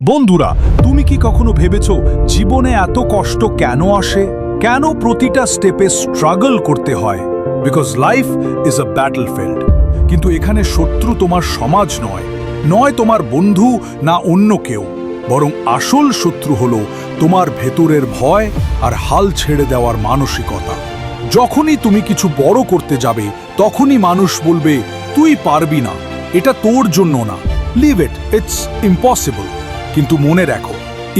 বন্ধুরা, তুমি কি কখনো ভেবেছ জীবনে এত কষ্ট কেন আসে? কেন প্রতিটা স্টেপে স্ট্রাগল করতে হয়? Because life is a battle field কিন্তু এখানে শত্রু তোমার সমাজ নয়। নয় তোমার বন্ধু না অন্য কেউ। বরং আসল শত্রু হলো তোমার ভেতরের ভয় আর হাল ছেড়ে দেওয়ার মানসিকতা। যখনই তুমি কিছু বড় করতে যাবে, তখনই মানুষ বলবে, তুই পারবি না। এটা তোর জন্য না। লিভ ইট ইটস ইম্পসিবল কিন্তু মনে রাখো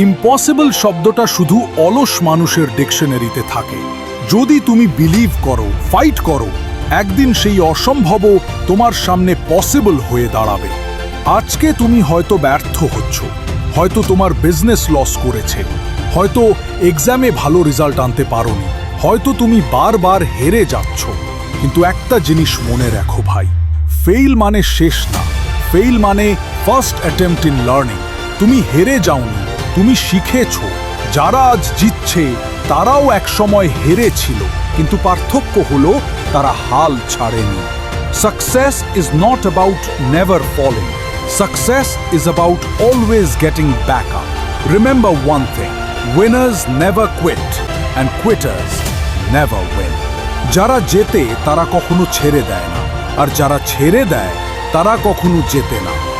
ইম্পসিবল শব্দটা শুধু অলস মানুষের ডিকশনারিতে থাকে। যদি তুমি বিলিভ করো ফাইট করো, একদিন সেই অসম্ভবও তোমার সামনে পসিবল হয়ে দাঁড়াবে। আজকে তুমি হয়তো ব্যর্থ হচ্ছ, হয়তো তোমার বিজনেস লস করেছে, হয়তো এক্সামে ভালো রেজাল্ট আনতে পারোনি, হয়তো তুমি বারবার হেরে যাচ্ছ। কিন্তু একটা জিনিস মনে রাখো ভাই ফেইল মানে শেষ না ফেইল মানে ফার্স্ট অ্যাটেম্পট ইন লার্নিং তুমি হেরে যাওনি, তুমি শিখেছ। যারা আজ জিতছে, তারাও একসময় হেরেছিল। কিন্তু পার্থক্য হলো, তারা হাল ছাড়েনি। Success is not about never falling success is about always getting back up remember one thing winners never quit and quitters never win যারা জেতে, তারা কখনো ছেড়ে দেয় না। আর যারা ছেড়ে দেয়, তারা কখনো জেতে না।